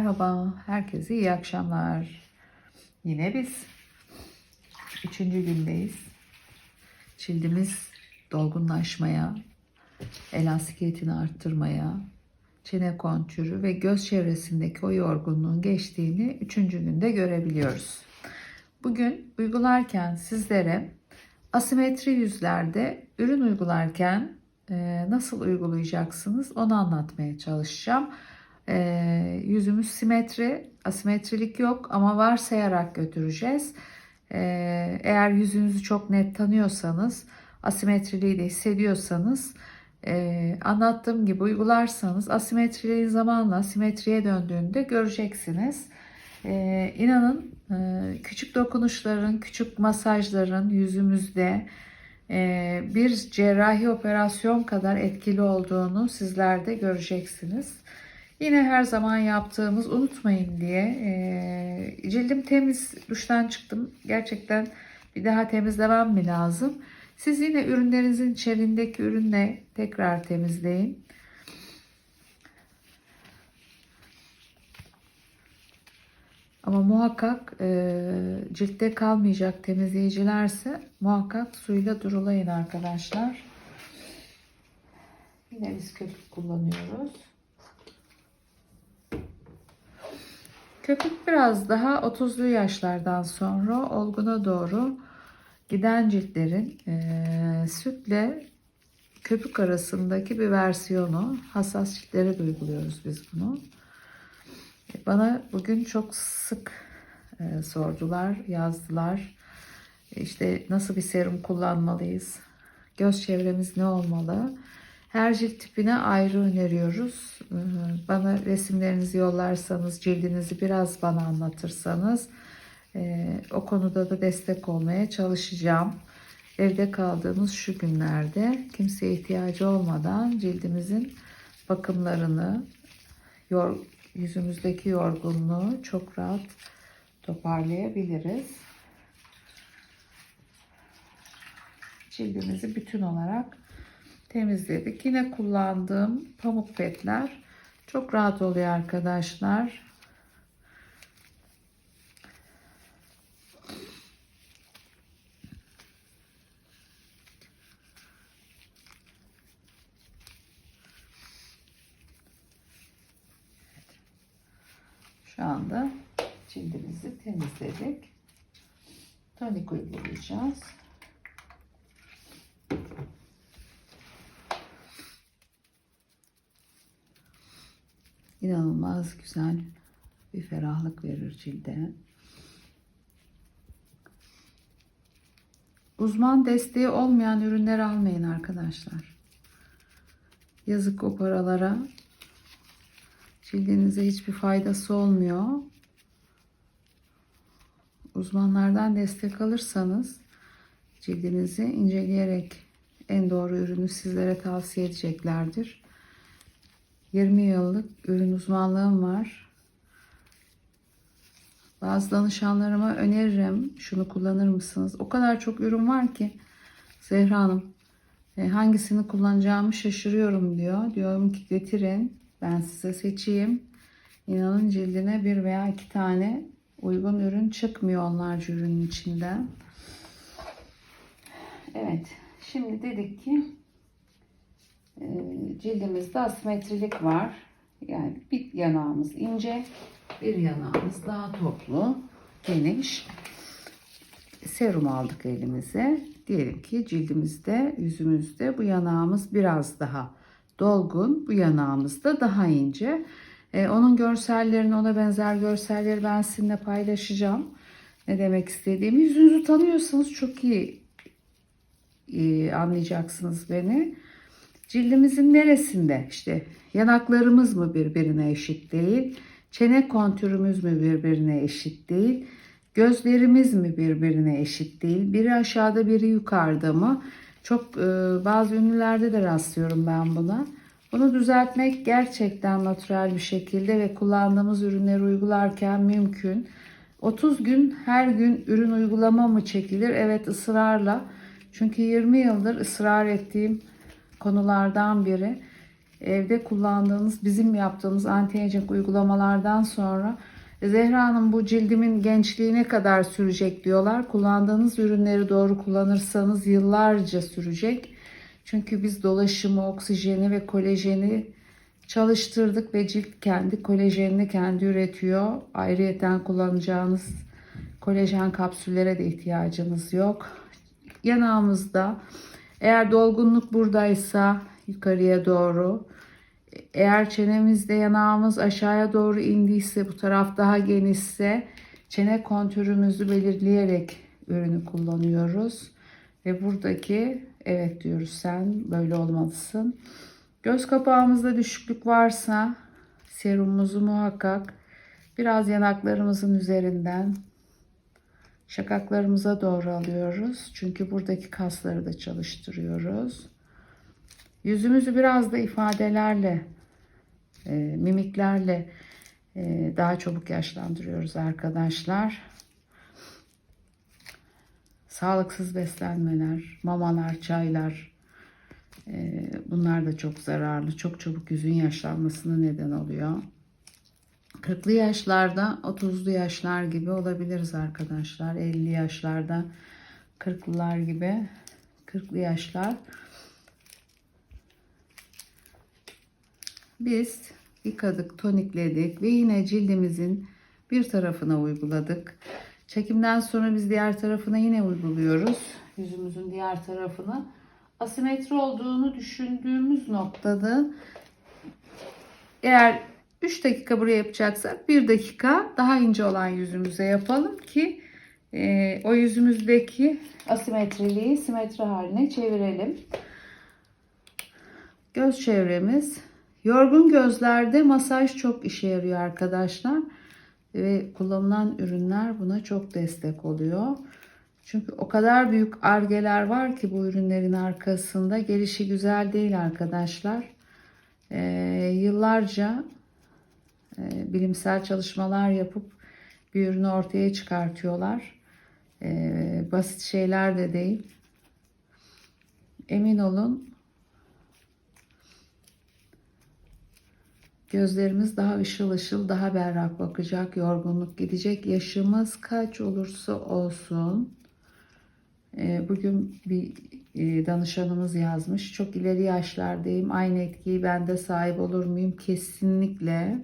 Merhaba, herkese iyi akşamlar. Yine biz üçüncü gündeyiz. Cildimiz dolgunlaşmaya, elastikiyetini arttırmaya, çene kontürü ve göz çevresindeki o yorgunluğun geçtiğini üçüncü günde görebiliyoruz. Bugün uygularken sizlere asimetri yüzlerde ürün uygularken nasıl uygulayacaksınız onu anlatmaya çalışacağım. E, yüzümüz simetri, asimetrilik yok ama varsayarak götüreceğiz. E, eğer yüzünüzü çok net tanıyorsanız, asimetriliği de hissediyorsanız e, anlattığım gibi uygularsanız asimetriliği zamanla simetriye döndüğünde göreceksiniz. E, inanın e, küçük dokunuşların, küçük masajların yüzümüzde e, bir cerrahi operasyon kadar etkili olduğunu sizler de göreceksiniz. Yine her zaman yaptığımız unutmayın diye e, cildim temiz duştan çıktım. Gerçekten bir daha temizlemem mi lazım? Siz yine ürünlerinizin içerisindeki ürünle tekrar temizleyin. Ama muhakkak e, ciltte kalmayacak temizleyicilerse muhakkak suyla durulayın arkadaşlar. Yine biz köpük kullanıyoruz. Köpük biraz daha 30'lu yaşlardan sonra olguna doğru giden ciltlerin e, sütle köpük arasındaki bir versiyonu. Hassas ciltlere de uyguluyoruz biz bunu. Bana bugün çok sık e, sordular, yazdılar. İşte nasıl bir serum kullanmalıyız? Göz çevremiz ne olmalı? Her cilt tipine ayrı öneriyoruz. E, bana resimlerinizi yollarsanız, cildinizi biraz bana anlatırsanız e, o konuda da destek olmaya çalışacağım. Evde kaldığımız şu günlerde kimseye ihtiyacı olmadan cildimizin bakımlarını, yüzümüzdeki yorgunluğu çok rahat toparlayabiliriz. Cildimizi bütün olarak temizledik. Yine kullandığım pamuk petler çok rahat oluyor arkadaşlar. Şu anda cildimizi temizledik. Tonik uygulayacağız. İnanılmaz güzel bir ferahlık verir cilde. Uzman desteği olmayan ürünler almayın arkadaşlar. Yazık o paralara. Cildinize hiçbir faydası olmuyor. Uzmanlardan destek alırsanız cildinizi inceleyerek en doğru ürünü sizlere tavsiye edeceklerdir. 20 yıllık ürün uzmanlığım var. Bazı danışanlarıma öneririm. Şunu kullanır mısınız? O kadar çok ürün var ki Zehra Hanım e, hangisini kullanacağımı şaşırıyorum diyor. Diyorum ki getirin ben size seçeyim. İnanın cildine bir veya iki tane uygun ürün çıkmıyor onlarca ürünün içinden. Evet. Şimdi dedik ki cildimizde asimetrilik var. Yani bir yanağımız ince, bir yanağımız daha toplu, geniş. Serum aldık elimize. Diyelim ki cildimizde, yüzümüzde bu yanağımız biraz daha dolgun. Bu yanağımız da daha ince. Ee, onun görsellerini, ona benzer görselleri ben sizinle paylaşacağım. Ne demek istediğimi. Yüzünüzü tanıyorsanız çok iyi, iyi anlayacaksınız beni. Cildimizin neresinde? İşte yanaklarımız mı birbirine eşit değil? Çene kontürümüz mü birbirine eşit değil? Gözlerimiz mi birbirine eşit değil? Biri aşağıda biri yukarıda mı? Çok e, bazı ünlülerde de rastlıyorum ben buna. Bunu düzeltmek gerçekten natural bir şekilde ve kullandığımız ürünleri uygularken mümkün. 30 gün her gün ürün uygulama mı çekilir? Evet ısrarla. Çünkü 20 yıldır ısrar ettiğim konulardan biri. evde kullandığınız bizim yaptığımız anti-aging uygulamalardan sonra Zehra Hanım bu cildimin gençliğine kadar sürecek diyorlar. Kullandığınız ürünleri doğru kullanırsanız yıllarca sürecek. Çünkü biz dolaşımı, oksijeni ve kolajeni çalıştırdık ve cilt kendi kolajenini kendi üretiyor. Ayrıyeten kullanacağınız kolajen kapsüllere de ihtiyacınız yok. Yanağımızda eğer dolgunluk buradaysa yukarıya doğru eğer çenemizde yanağımız aşağıya doğru indiyse bu taraf daha genişse çene kontürümüzü belirleyerek ürünü kullanıyoruz. Ve buradaki evet diyoruz sen böyle olmalısın. Göz kapağımızda düşüklük varsa serumumuzu muhakkak biraz yanaklarımızın üzerinden şakaklarımıza doğru alıyoruz. Çünkü buradaki kasları da çalıştırıyoruz. Yüzümüzü biraz da ifadelerle, e, mimiklerle e, daha çabuk yaşlandırıyoruz arkadaşlar. Sağlıksız beslenmeler, mamalar, çaylar e, bunlar da çok zararlı. Çok çabuk yüzün yaşlanmasına neden oluyor. 40'lı yaşlarda 30'lu yaşlar gibi olabiliriz arkadaşlar. 50 yaşlarda 40'lılar gibi 40'lı yaşlar. Biz yıkadık, tonikledik ve yine cildimizin bir tarafına uyguladık. Çekimden sonra biz diğer tarafına yine uyguluyoruz. Yüzümüzün diğer tarafına. Asimetri olduğunu düşündüğümüz noktada eğer 3 dakika buraya yapacaksak 1 dakika daha ince olan yüzümüze yapalım ki e, o yüzümüzdeki asimetriliği simetri haline çevirelim. Göz çevremiz. Yorgun gözlerde masaj çok işe yarıyor arkadaşlar. Ve kullanılan ürünler buna çok destek oluyor. Çünkü o kadar büyük argeler var ki bu ürünlerin arkasında. Gelişi güzel değil arkadaşlar. Ee, yıllarca e, bilimsel çalışmalar yapıp bir ürünü ortaya çıkartıyorlar. Ee, basit şeyler de değil. Emin olun Gözlerimiz daha ışıl ışıl, daha berrak bakacak, yorgunluk gidecek. Yaşımız kaç olursa olsun. e, Bugün bir e, danışanımız yazmış. Çok ileri yaşlardayım. Aynı etkiyi ben de sahip olur muyum? Kesinlikle.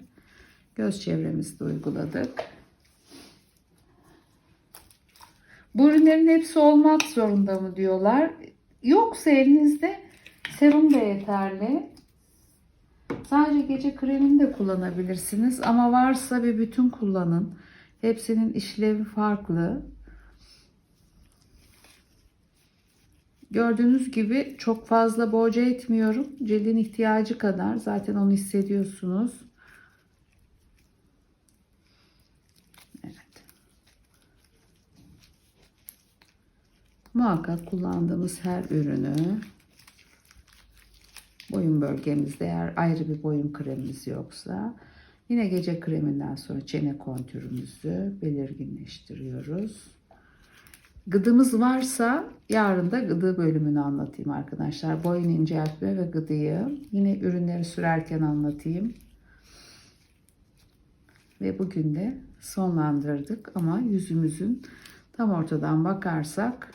Göz çevremizde uyguladık. Bu ürünlerin hepsi olmak zorunda mı diyorlar. Yoksa elinizde serum da yeterli. Sadece gece kremini de kullanabilirsiniz ama varsa bir bütün kullanın. Hepsinin işlevi farklı. Gördüğünüz gibi çok fazla boğaca etmiyorum. Cildin ihtiyacı kadar. Zaten onu hissediyorsunuz. Evet. Muhakkak kullandığımız her ürünü boyun bölgemizde eğer ayrı bir boyun kremimiz yoksa yine gece kreminden sonra çene kontürümüzü belirginleştiriyoruz. Gıdımız varsa yarın da gıdı bölümünü anlatayım arkadaşlar. Boyun inceltme ve gıdıyı yine ürünleri sürerken anlatayım. Ve bugün de sonlandırdık ama yüzümüzün tam ortadan bakarsak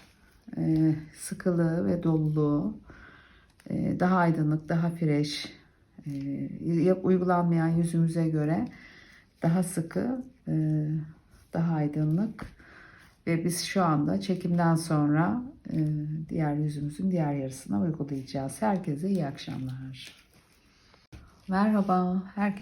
e, sıkılığı ve doluluğu e, daha aydınlık, daha fresh, e, uygulanmayan yüzümüze göre daha sıkı, e, daha aydınlık ve biz şu anda çekimden sonra diğer yüzümüzün diğer yarısına uygulayacağız. Herkese iyi akşamlar. Merhaba. Herkese